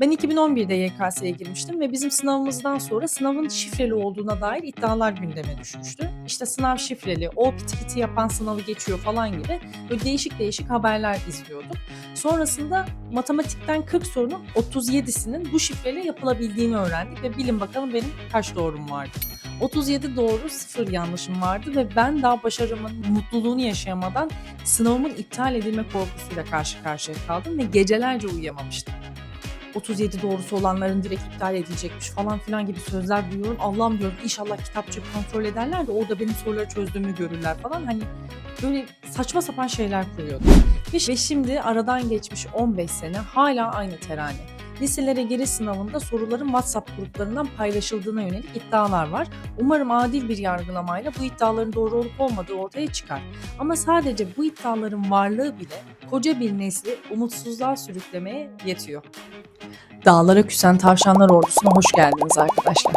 Ben 2011'de YKS'ye girmiştim ve bizim sınavımızdan sonra sınavın şifreli olduğuna dair iddialar gündeme düşmüştü. İşte sınav şifreli, o piti piti yapan sınavı geçiyor falan gibi böyle değişik değişik haberler izliyordum. Sonrasında matematikten 40 sorunun 37'sinin bu şifreyle yapılabildiğini öğrendik ve bilin bakalım benim kaç doğrum vardı. 37 doğru, 0 yanlışım vardı ve ben daha başarımın mutluluğunu yaşayamadan sınavımın iptal edilme korkusuyla karşı karşıya kaldım ve gecelerce uyuyamamıştım. 37 doğrusu olanların direkt iptal edilecekmiş falan filan gibi sözler duyuyorum. Allah'ım diyorum inşallah kitapçı kontrol ederler de orada benim soruları çözdüğümü görürler falan. Hani böyle saçma sapan şeyler kuruyordum. Ve ve şimdi aradan geçmiş 15 sene hala aynı terane. Liselere giriş sınavında soruların WhatsApp gruplarından paylaşıldığına yönelik iddialar var. Umarım adil bir yargılamayla bu iddiaların doğru olup olmadığı ortaya çıkar. Ama sadece bu iddiaların varlığı bile koca bir nesli umutsuzluğa sürüklemeye yetiyor. Dağlara küsen tavşanlar ordusuna hoş geldiniz arkadaşlar.